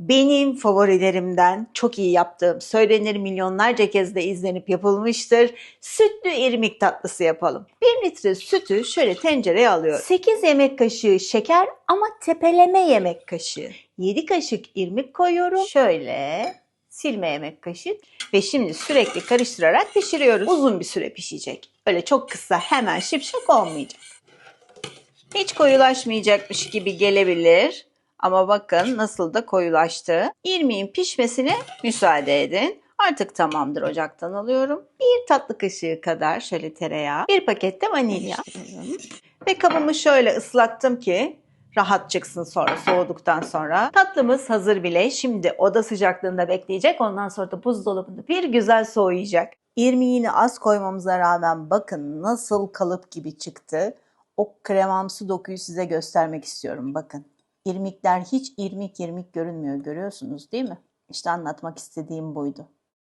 benim favorilerimden çok iyi yaptığım, söylenir milyonlarca kez de izlenip yapılmıştır. Sütlü irmik tatlısı yapalım. 1 litre sütü şöyle tencereye alıyorum. 8 yemek kaşığı şeker ama tepeleme yemek kaşığı. 7 kaşık irmik koyuyorum. Şöyle silme yemek kaşığı ve şimdi sürekli karıştırarak pişiriyoruz. Uzun bir süre pişecek. Öyle çok kısa hemen şipşak olmayacak. Hiç koyulaşmayacakmış gibi gelebilir. Ama bakın nasıl da koyulaştı. İrmiğin pişmesine müsaade edin. Artık tamamdır ocaktan alıyorum. Bir tatlı kaşığı kadar şöyle tereyağı. Bir paket de vanilya. Ve kabımı şöyle ıslattım ki rahat çıksın sonra soğuduktan sonra. Tatlımız hazır bile. Şimdi oda sıcaklığında bekleyecek. Ondan sonra da buzdolabında bir güzel soğuyacak. İrmiğini az koymamıza rağmen bakın nasıl kalıp gibi çıktı. O kremamsı dokuyu size göstermek istiyorum bakın. İrmikler hiç irmik irmik görünmüyor görüyorsunuz değil mi? İşte anlatmak istediğim buydu.